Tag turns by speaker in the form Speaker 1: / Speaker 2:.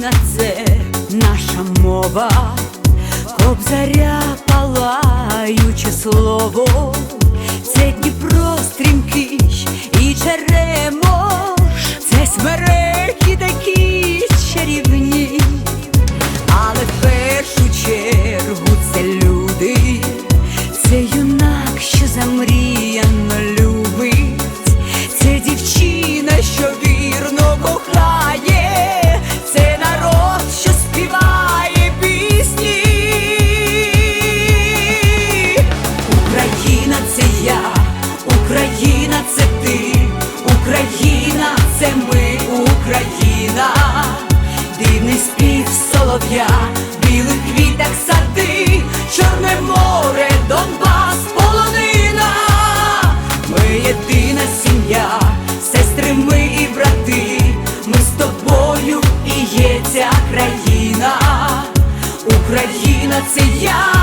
Speaker 1: Україна це наша мова, кобзаря палаюче дивний спів солов'я, білих квіток сади, чорне море, Донбас, полонина, ми єдина сім'я, сестри, ми і брати, ми з тобою і є ця країна, Україна це я.